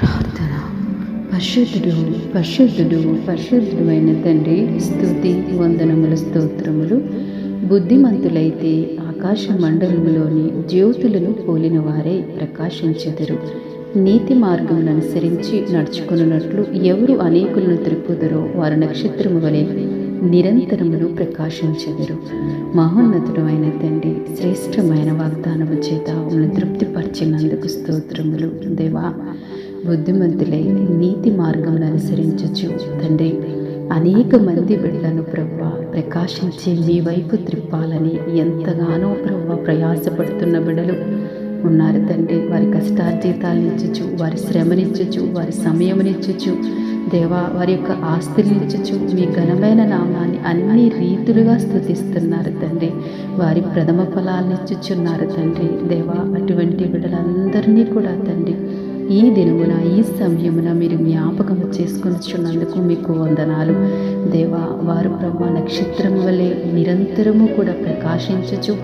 ప్రార్థన. పరిశుద్ధుడు పరిశుద్ధుడు పరిశుద్ధుడు అయిన తండ్రి స్థుతి వందనముల స్తోత్రములు. బుద్ధిమంతులైతే ఆకాశ మండలములోని జ్యోతులను పోలిన వారే ప్రకాశించెదరు. నీతి మార్గమును అనుసరించి నడుచుకున్నట్లు ఎవరు అనేకులను త్రిప్పుదరో వారు నక్షత్రము వలె నిరంతరమును ప్రకాశించెదరు. మహోన్నతుడు అయిన తండ్రి శ్రేష్టమైన వాగ్దానము చేత మమ్మల్ని తృప్తిపరిచినందుకు స్తోత్రములు. దేవా బుద్ధిమంతులై నీతి మార్గం అనుసరించచ్చు తండ్రి. అనేక మంది బిడ్డలను ప్రవ్వ ప్రకాశించి మీ వైపు త్రిప్పాలని ఎంతగానో ప్రవ్వ ప్రయాసపడుతున్న బిడ్డలు ఉన్నారు తండ్రి. వారి కష్టార్జితాలను ఇచ్చచ్చు వారి శ్రమనిచ్చచ్చు వారి సమయమునిచ్చచ్చు దేవా వారి యొక్క ఆస్తులనిచ్చచ్చు మీ ఘనమైన నామాన్ని అన్ని రీతులుగా స్థుతిస్తున్నారు తండ్రి. వారి ప్రథమ ఫలాలను ఇచ్చుచున్నారు తండ్రి. దేవా అటువంటి బిడ్డలందరినీ కూడా తండ్రి ఈ దినమున ఈ సమయమున మీరు జ్ఞాపకం చేసుకొనిచున్నందుకు మీకు వందనాలు. దేవా వారు బ్రహ్మ నక్షత్రం వలె నిరంతరము కూడా ప్రకాశించచ్చు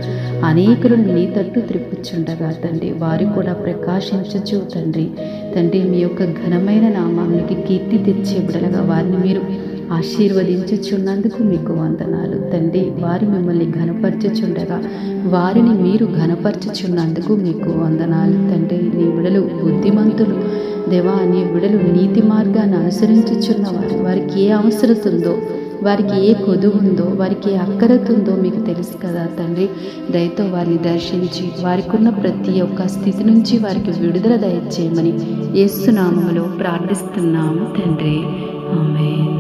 అనేకులను నీ తట్టు త్రిప్పుచుండగా తండ్రి వారు కూడా ప్రకాశించచ్చు తండ్రి. తండ్రి మీ యొక్క ఘనమైన నామానికి కీర్తి తెచ్చే బిడలగా వారిని మీరు ఆశీర్వదించుచున్నందుకు మీకు వందనాలు. తండ్రి వారి మిమ్మల్ని ఘనపరచుచుండగా వారిని మీరు ఘనపరచుచున్నందుకు మీకు వందనాలు. తండ్రి నీ విడలు బుద్ధిమంతులు. దేవా నీ విడలు నీతి మార్గాన్ని అనుసరించుచున్న వారు. వారికి ఏ అవసరత ఉందో వారికి ఏ కొదువు ఉందో వారికి ఏ అక్కరత ఉందో మీకు తెలుసు కదా తండ్రి. దయతో వారిని దర్శించి వారికి ఉన్న ప్రతి ఒక్క స్థితి నుంచి వారికి విడుదల దయచేయమని యేసునామములో ప్రార్థిస్తున్నాము తండ్రి. ఆమె